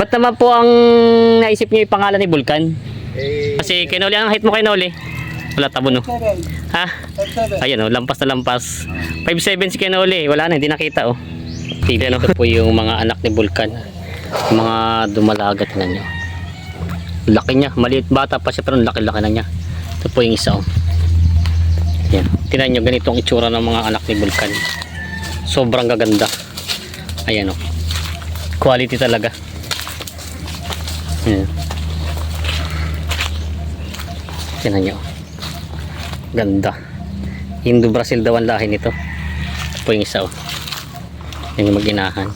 Ba't naman po ang naisip niyo yung pangalan ni Vulcan? Eh, Kasi Kenoli, ang height mo Kenoli? Wala tabo no? Ha? Ayan oh, lampas na lampas. 5'7 si Kenoli, wala na, hindi nakita oh. Tignan ito po yung mga anak ni Vulcan. Yung mga dumalagat na nyo. Laki niya, maliit bata pa siya pero ang laki-laki na niya. Ito po yung isa oh. Yan. Tingnan nyo ganitong itsura ng mga anak ni Vulcan. Sobrang gaganda. Ayan oh. Quality talaga. Ayan. Tingnan nyo. Ganda. Indo Brazil daw ang lahi nito. Ito yung isa oh. Yan yung maginahan.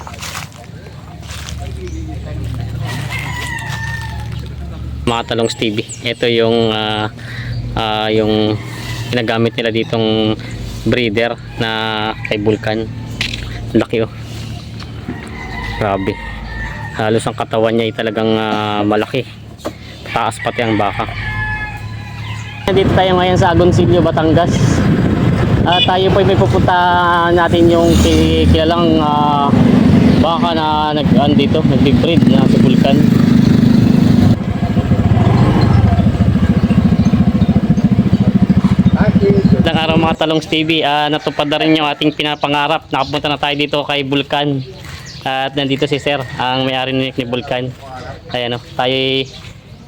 Mga talong Stevie. Ito yung ah, ah, yung ginagamit nila ditong breeder na kay Vulcan. Laki oh. Grabe. Halos ang katawan niya ay talagang ah, malaki. Taas pati ang baka. Dito tayo ngayon sa Agoncillo, Batangas. Ah, tayo po may pupunta natin yung ki- kilalang ah, baka na nag ano dito, nag-breed na si Vulcan. Ilang araw mga talong Stevie, ah, natupad na rin yung ating pinapangarap. Nakapunta na tayo dito kay Vulcan. At nandito si Sir, ang may-ari ni ni Vulcan. Ayan o, tayo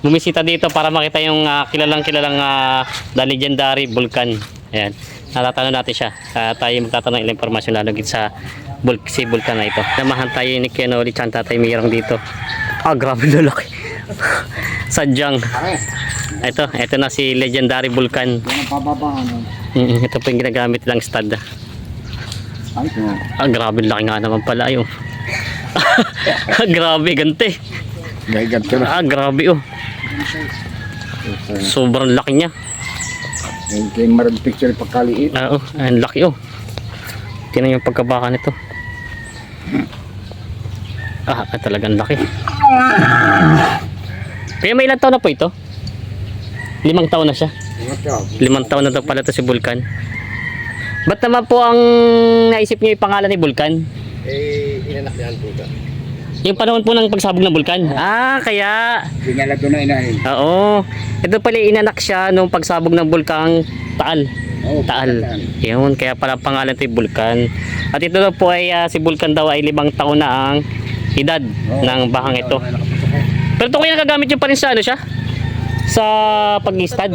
bumisita dito para makita yung ah, kilalang kilalang ah, the legendary Vulcan. Ayan, natatanong natin siya. Ah, tayo magtatanong ilang impormasyon lalo git sa Vul si Vulcan na ito. Namahan tayo ni Kiano ulit siya tatay Mirang dito. Ah, grabe na laki. Sadyang. Ito, ito na si legendary Vulcan. Mm, ito po yung ginagamit lang stud. Ah, grabe laki nga naman pala yung. grabe, gante. Gahigat ko na. Ah, grabe oh. Sobrang laki niya. Yung kay marag picture pagkaliit. Ah, oh, ang laki oh. Tingnan yung pagkabaka nito. Ah, ah, talagang laki. Kaya may ilang taon na po ito? Limang taon na siya. Limang taon na daw pala ito si Vulcan. Ba't naman po ang naisip niyo yung pangalan ni Vulcan? Eh, inanak niya ang tuga. Yung panahon po ng pagsabog ng Vulcan? Ah, kaya Dinala doon na inahin. Oo. Ito pala inanak siya nung pagsabog ng bulkang Taal. Oo, Taal. Yun, kaya pala pangalan ito yung Bulkan. At ito daw po ay ah, si Bulkan daw ay limang taon na ang edad ng bahang ito. Pero ito kaya nagagamit yung pa rin sa ano siya? Sa pag-istad.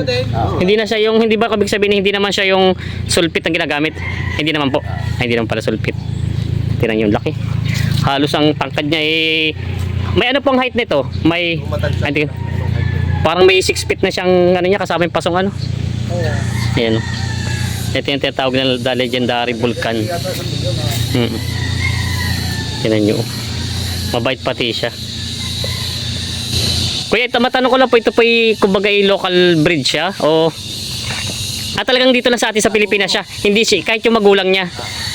Hindi na siya yung, hindi ba kabig sabihin hindi naman siya yung sulpit ang ginagamit? Hindi naman po. Ay, hindi naman pala sulpit. Tingnan yung laki. Halos ang tangkad niya eh, may ano pong height nito? May, ay, hindi, parang may 6 feet na siyang ano niya kasama yung pasong ano. Ayan. oh. Ito yung tinatawag na the legendary Vulcan. Mm. Nyo. oh. Mabait pati siya. Kuya, ito matanong ko lang po, ito po yung kumbaga yung local breed siya? O Ah, talagang dito na sa atin sa Pilipinas siya. Hindi siya, kahit yung magulang niya.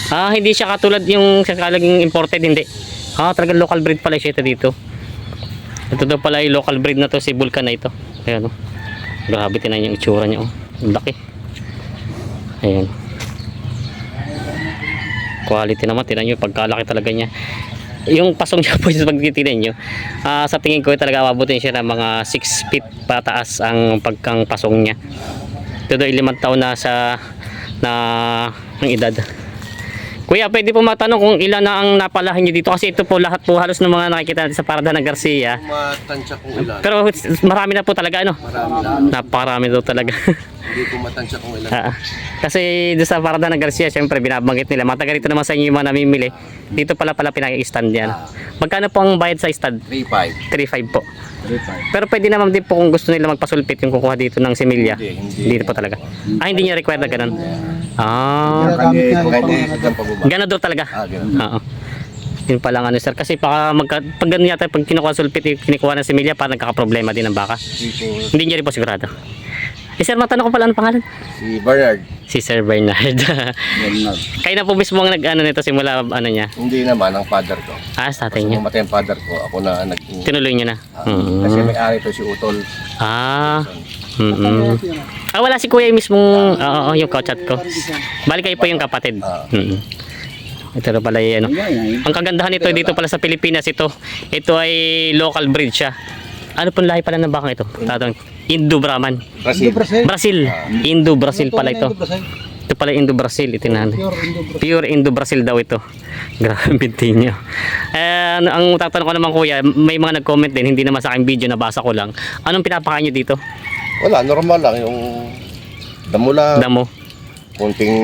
Ah, hindi siya katulad yung sakalaging imported, hindi. Ah, talagang local breed pala siya ito dito. Ito daw pala yung local breed na to, si Vulcan na ito. Ayan, oh. Grabe, tinan yung itsura niya, oh. Ang laki. Ayan. Quality naman, tinan nyo, pagkalaki talaga niya. Yung pasong niya po, pag titinan nyo, ah, sa tingin ko talaga abutin siya ng mga 6 feet pataas ang pagkang pasong niya. Ito daw limang taon na sa na ng edad. Kuya, pwede po matanong kung ilan na ang napalahan niyo dito kasi ito po lahat po halos ng mga nakikita natin sa Parada ng Garcia. matansya kung ilan. Pero marami na po talaga ano. Marami lang. Napakarami daw talaga. Hindi ko matansya kung ilan. Ah, kasi doon sa Parada ng Garcia, syempre binabanggit nila. Matagal ito naman sa inyo yung mga namimili. Dito pala pala pinag-stand yan. Magkano po ang bayad sa stand? 3-5. 3.5 po. Pero pwede naman din po kung gusto nila magpasulpit yung kukuha dito ng similya. Hindi, hindi. Hindi po talaga. Ah, hindi niya required na ganun. Ah, ganun daw talaga. Ah, ganun. Oo. Yun pala nga ano sir. Kasi baka magka, pag ganun yata, pag kinukuha sulpit, kinukuha ng similya, parang nagkakaproblema din ng baka. Hindi niya rin po sigurado. Eh sir, matanong ko pala ang pangalan? si Bernard, Si Sir Bernard. Bernard. Kayo na po mismo ang nag-ano nito simula ano niya. hindi naman ang father ko. Ah, sa Kasi atin niya. mamatay ang father ko, ako na nag Tinuloy niyo na. Ah, Kasi Mm. may ari to si Utol. Ah. Mm Ah, wala si kuya yung mismong, oo, oo, yung kachat ko. Bali kayo po yung kapatid. Ah. Mm Ito na pala yung ano. Ang kagandahan nito dito pala sa Pilipinas ito. Ito ay local breed siya. Ano pong lahi pala ng bakang ito? Tatang Indo Brahman. Brazil. Brazil. Indo Brazil pala ito. Ito pala Indo Brazil ito na. Pure Indo Brazil daw ito. Grabe din niya. Eh, ano, ang tatanong ko naman kuya, may mga nag-comment din, hindi naman sa aking video, nabasa ko lang. Anong pinapakain niyo dito? Wala, normal lang. Yung damo lang, Damo, kunting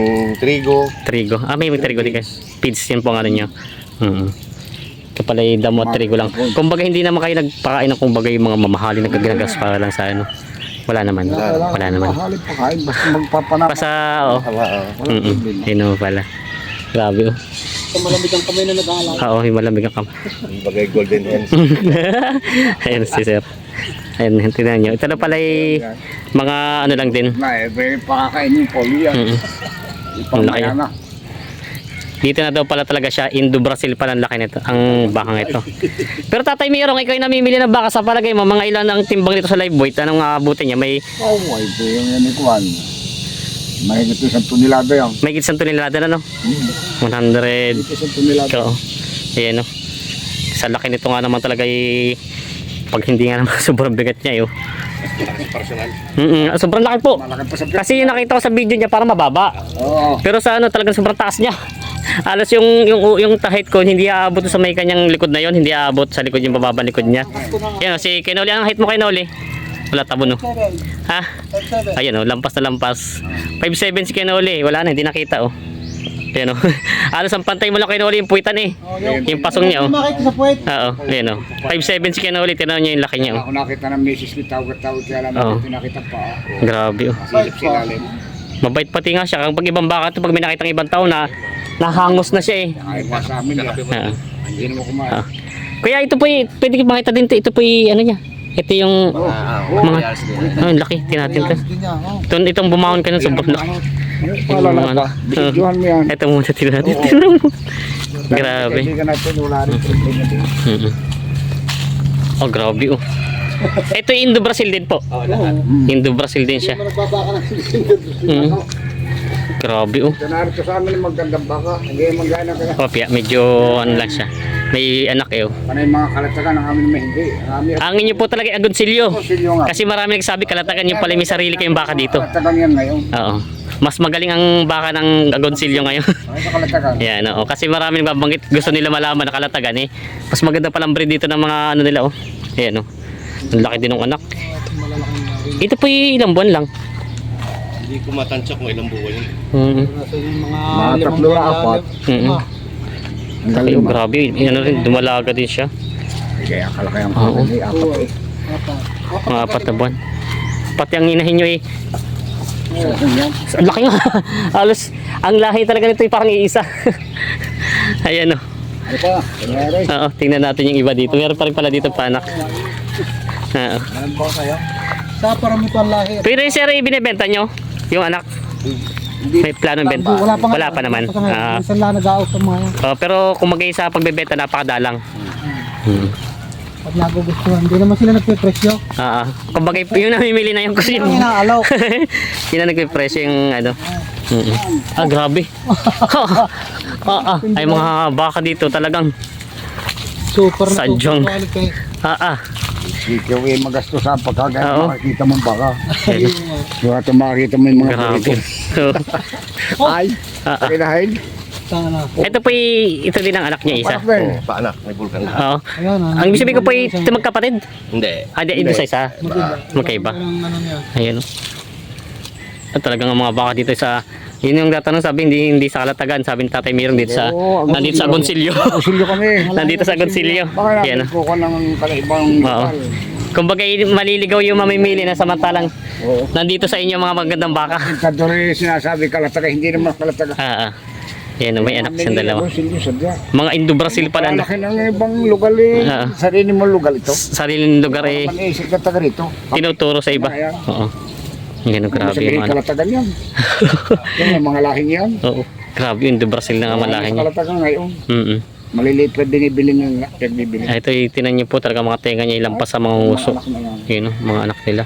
trigo. trigo. Ah, may, may trigo din kayo. Feeds yan po ang ano niyo. Mm. Ito pala yung damo at trigo lang. Kumbaga hindi naman kayo nagpakain ng kumbaga yung mga mamahalin na ginagas para lang sa ano. Wala naman. Wala naman. Mahalin pa kain, basta magpapanap. Pasa, oh. Tama, ah. Walang Mm naman pala. Grabe oh. malamig ang kamay na nag-aalala. Oo, yung malamig ang kam. Yung bagay golden hens. Ayun si sir. Ayun, tingnan nyo. Ito na pala yung mga ano lang din. Na, eh, may pakakain yung polo yan. Mm. Na. Dito na daw pala talaga siya. Indo Brazil pala ang laki nito. Ang bakang ito. Pero tatay Mirong, ikaw yung namimili ng baka sa palagay mo. Mga ilan ang timbang dito sa live weight. Anong aabutin niya? May Oh, ay, ito yung yan ni Kwan. Mahigit isang tunilado yan. may gitsan tonelada na no? Hmm. 100. Mahigit isang tunilado. Oo. Ayan no. Sa laki nito nga naman talaga eh, pag hindi nga naman sobrang bigat niya eh. oh. Personal. Mm sobrang laki po. Malaki pa sa Kasi yung nakita ko sa video niya para mababa. Oo. Pero sa ano talagang sobrang taas niya. Alas yung yung yung tahit ko hindi aabot sa may kanyang likod na yon, hindi aabot sa likod yung bababa likod niya. Yan oh, si Kenoli, ang height mo Kenoli? Wala tabo no. Ha? Ayun oh, lampas na lampas. 5'7 si Kenoli, wala na hindi nakita oh. Ayan oh. Alas ang pantay mo lang Kenoli yung puwitan eh. Yung pasong niya oh. Makita sa puwet. Oo, ayan oh. 5'7 si Kenoli, tinaw niyo yung laki niya oh. Ako nakita ng misis ko tawag-tawag kaya alam Oo. mo pinakita pa. Grabe oh. Silip silalim. Mabait pati nga siya. Kapag ibang baka to, pag may nakitang ibang tao na nahangos na siya eh. Ayaw pa sa amin. Oo. Hindi naman kumain. Ah. Kuya, ito po y- pwede ko makita din to. Ito po y- ano niya. Ito yung Ah, mga, mga... oh, laki, tinatin. Oh. Ito, itong bumahon ka nun, sobrang laki. Paalala ano, ka. Bidyohan mo yan. Ito muna, tinatin. Tingnan mo. Grabe. Kaibigan natin, wala rin problema din. Oh, grabe oh. Ito yung Indo-Brazil din po. Oh, lahat. Indo-Brazil din siya. Nagbabaka ng Mm. Grabe oh. Ito narito sa amin magandang baka. Hindi magana ka. Kopya, medyo ano lang siya. May anak eh oh. Panay mga kalatagan ng amin may hindi. Ang amin Ang inyo po talaga ay agonsilyo. Silyo nga. Kasi marami nagsabi kalatagan yung pala may sarili kayong baka dito. Kalatagan yan ngayon. Oo. Mas magaling ang baka ng agonsilyo ngayon. Ay, sa kalatagan. Yan, oo. Kasi marami nagbabanggit gusto nila malaman na kalatagan eh. Mas maganda palang breed dito ng mga ano nila oh. Ayan oh. Ang laki din ng anak. Ito po ilang buwan lang. Hindi ko matansya kung ilang buwan yun. Mm. Nasa yung mga Mga limang tatlo na buwan apat. Mm. Ah, Ang Ay, kalima. grabe. Ano rin, dumalaga din siya. Kaya kalaki ang Oo. pamili. Apat eh. apat. Mga apat na buwan. Pati ang inahin nyo eh. Sa yan. Ang laki nga. Halos, ang lahi talaga nito ay parang iisa. Ayan oh. Ano pa? Oo, tingnan natin yung iba dito. Meron pa rin pala dito panak. Oo. Ano ba kayo? Sa parami pa ang lahi. Pero yung sir, ibinibenta nyo? Yung anak? May planong benta? Wala pa, nga. Wala pa naman. Ah, Minsan lang nag-out ang mga yan. oh, pero kung mag sa pagbebenta, napakadalang. Hmm. Pag nagugustuhan. Hindi naman sila nagpipresyo. Ah, ah. kumbaga yung namimili na yung kasi Ang inaalaw. yun na nagpipresyo yung ano. Mm-mm. Ah, grabe. ah, ah. Ay mga baka dito talagang. Super na Sadyong. Ah, ah. Ikaw eh magastos ang pagkagaya. Oo. Makikita mo baka. Kaya ito makikita mo yung mga Grabe. burrito. Ay, Ah, ah. Ito po ito din ang anak niya isa. Panak. Oh, paanak, may bulkan na. Oo. Ayan ah. Ang ibig sabihin ko po y- ito magkapatid. Hindi. Ah, di, ito sa isa. Magkaiba. Magkaiba. Ang ano niya. Ayan. At talagang ang mga baka dito sa yun yung tatanong sabi hindi hindi sa Kalatagan sabi ni Tatay Mirong dito sa Oo, nandito sa Agoncillo Kusilyo kami. nandito sa Agoncillo Baka yan natin o kukuha ng kalaibang Oo. lokal. kumbaga eh, maliligaw yung mamimili na samantalang Oo. nandito sa inyo mga magandang baka Kadori sinasabi kalataga, hindi naman kalataga. ah, ah. yan may anak siyang dalawa sadya. mga Indo-Brazil pala Malaki ng ibang lugar eh. Oo. Sarili mo lugar ito. sariling lugar eh Manisip ka taga rito. tinuturo sa iba oo o, grabe yung anak kalatagan yan. Yan yung mga lahing yan. oo grabe yung Indo-Brazil na nga malaking niya Kalatagan ngayon. mm -mm. Maliliit pa binibili ng nagbibili. Ah, ito tinan niyo po talaga mga tenga niya ilampas sa mga uso Anak na yan. yun o, mga anak nila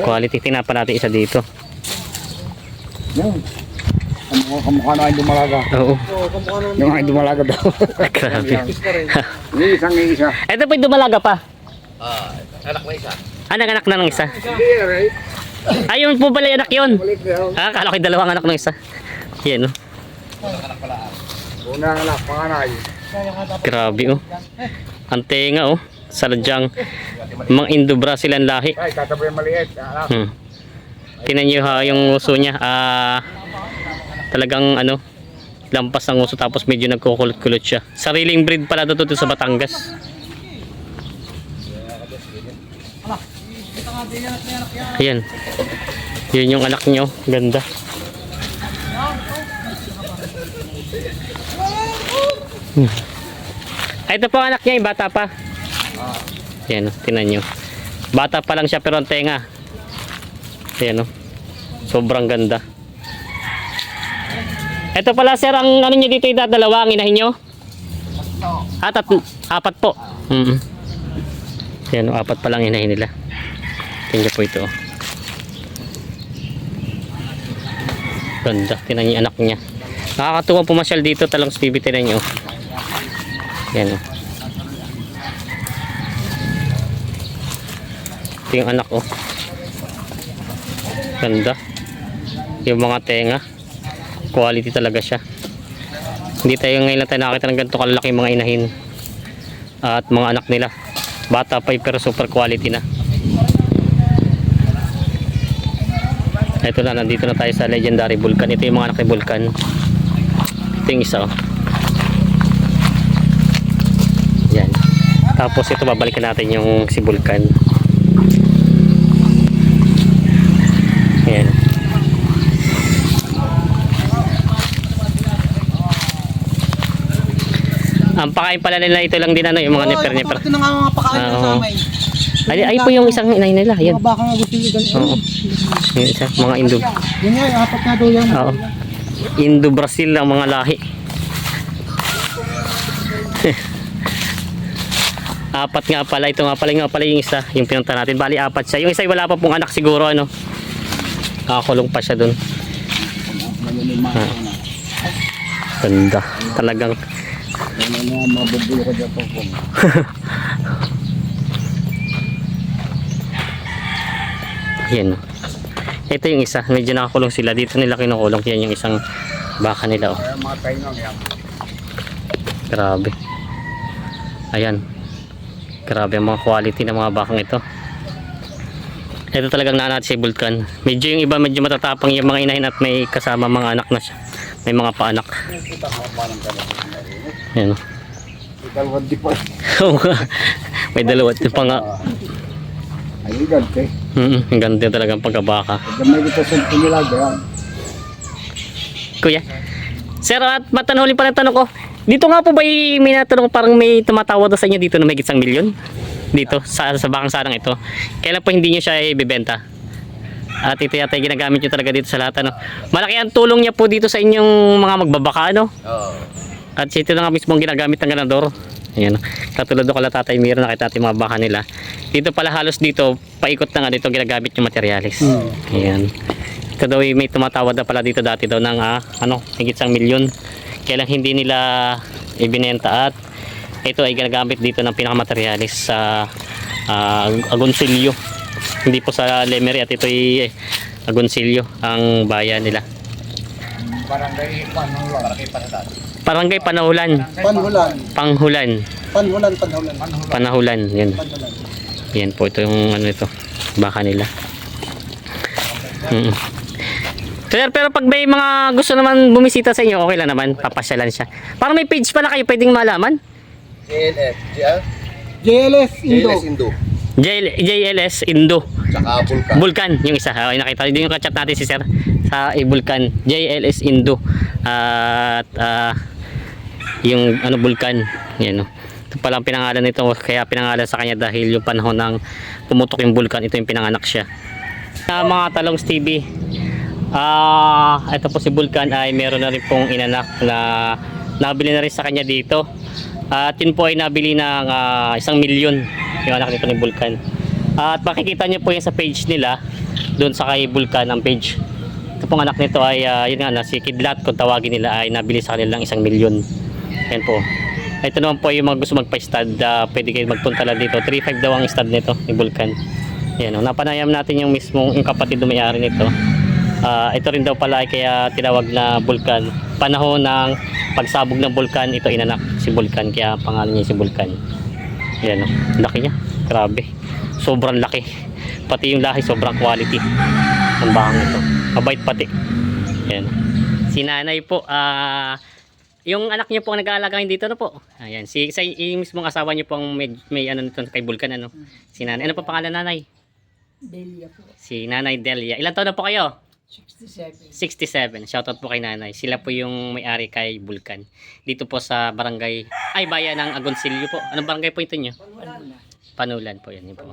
quality tingnan pa natin isa dito yan. Kamukha, kamukha na yung dumalaga. Oo. Yung ay dumalaga daw. Grabe. Yung isang isa. Ito po yung dumalaga pa. Ah, anak mo isa. Ah, nag-anak na ng isa. Hindi, right? Ayun po pala yung anak yun. Ah, kala ko dalawang anak ng isa. Yan, oh. Una anak, panganay. Grabe, oh. Ang tenga, oh. Saladyang mga Indo-Brazilian lahi. Ay, tatabi yung maliit. Hmm. Tinan nyo ha, yung uso niya. Ah, talagang ano, lampas ng uso tapos medyo nagkukulot-kulot siya. Sariling breed pala dito sa Batangas. Ayan. Yun yung anak nyo. Ganda. Hmm. Ay, ito po anak niya, yung bata pa. Yan, oh, tinan nyo. Bata pa lang siya pero ang tenga. Ayan oh. Sobrang ganda. Ito pala sir, ang ano nyo dito idadalawa, ang inahin nyo? Ah, tat apat po. Mm -mm. Ayan oh, apat pa lang inahin nila. Tingnan po ito. Ganda, tinan niyo anak niya. Nakakatuwa pumasyal dito talang sa PBT na nyo. Ayan oh. Ito yung anak oh. Ganda. Yung mga tenga. Quality talaga siya. Hindi tayo ngayon lang tayo nakakita ng ganito kalalaki mga inahin. At mga anak nila. Bata pa pero super quality na. Ito na, nandito na tayo sa legendary Vulcan. Ito yung mga anak ni Vulcan. Ito yung isa oh. Yan. Tapos ito babalikan natin yung si Vulcan. Ayan. Ang pakain pala nila ito lang din ano, yung mga neper yung neper. Ito na nga mga pakain Ah, sa amin. Ay, ay po yung isang inay nila. Mga baka nga gusto nyo. Oo. Yung isa, mga Indo. Nga, yung apat na doon yan. Oo. Indo Brazil ang mga lahi. apat nga pala. Ito nga pala, nga pala yung isa. Yung pinunta natin. Bali, apat siya. Yung isa wala pa pong anak siguro. Ano? Nakakulong pa siya dun. Ha. Ganda. Talagang Ano nga, mabubulo ko dyan po po. Yan. Ito yung isa. Medyo nakakulong sila. Dito nila kinukulong. Yan yung isang baka nila. Oh. Grabe. Ayan. Grabe ang mga quality ng mga bakang ito. Ito talagang nanat si Vulcan. Medyo yung iba medyo matatapang yung mga inahin at may kasama mga anak na siya. May mga paanak. Ayan. oh. May dalawa pa nga. Ay, gante. Mm, ang ganda talagang pagkabaka. Pag may kita sa tunilaga yan. Kuya. Sir, at matanong pa ng tanong ko. Dito nga po ba may natanong parang may tumatawad sa inyo dito na may isang milyon? Dito, sa, sa bakang sarang ito. Kailan po hindi nyo siya ibibenta? At ito yata yung ginagamit nyo talaga dito sa lahat. Ano? Malaki ang tulong niya po dito sa inyong mga magbabaka. Ano? Oo. At ito na nga mismo ang ginagamit ng ganador. Ayan. Katulad doon kala tatay Miro nakita natin mga baka nila. Dito pala halos dito, paikot na nga dito ginagamit yung materialis. Ayan. Ito daw ay may tumatawad na pala dito dati daw ng ah, ano, higit sang milyon. Kaya lang hindi nila ibinenta at ito ay ginagamit dito ng pinakamaterialis sa ah, Agoncillo. Hindi po sa Lemery at ito ay eh, Agoncillo ang bayan nila. Barangay Panulong. Barangay Panahulan. Panhulan. Panghulan. Panhulan, panhulan. Panahulan. Yan. Panhulan. Yan po ito yung ano ito. Baka nila. Mm. Sir, pero pag may mga gusto naman bumisita sa inyo, okay lang naman. Papasyalan siya. Parang may page pala kayo pwedeng malaman. JLS. JL? JLS Indo. JLS Indo. JL, JLS Indo. Tsaka Vulcan. Vulcan, yung isa. Okay, nakita. Yun yung kachat natin si Sir sa eh, Vulcan. JLS Indo. At ah, yung ano Vulcan. Yan no. Ito pala ang pinangalan nito. Kaya pinangalan sa kanya dahil yung panahon ng pumutok yung Vulcan. Ito yung pinanganak siya. Sa mga talong TV, ah, ito po si Vulcan ay meron na rin pong inanak na nabili na rin sa kanya dito. At yun po ay nabili ng ah, isang milyon yung anak nito ni Vulcan. At makikita niyo po yan sa page nila, doon sa kay Vulcan ang page. Ito pong anak nito ay, ah, yun nga, na, si Kidlat, kung tawagin nila, ay nabili sa kanilang isang milyon. Yan po. Ito naman po yung mga gusto magpa-stud, ah, pwede kayo magpunta lang dito. 3.5 daw ang stud nito, ni Vulcan. Yan, oh, napanayam natin yung mismong yung kapatid na nito. Ah, ito rin daw pala ay kaya tinawag na Vulcan. Panahon ng pagsabog ng Vulcan, ito inanak si Vulcan, kaya pangalan niya si Vulcan. Yan, oh, laki niya. Grabe. Sobrang laki. Pati yung lahi, sobrang quality. Ang bahang ito. Mabait pati. Yan. Si nanay po, ah, yung anak niyo po ang nag-aalaga dito na po. Ayan, si sa yung mismong asawa niyo po ang may, may ano nito kay Vulcan ano. Si nanay, ano pa pangalan nanay? Delia po, Si Nanay Delia. Ilan taon na po kayo? 67. 67. Shoutout po kay Nanay. Sila po yung may-ari kay Vulcan. Dito po sa barangay, ay bayan ng Agoncillo po. Anong barangay po ito nyo? Ano na? Panulan po yan. Yun po.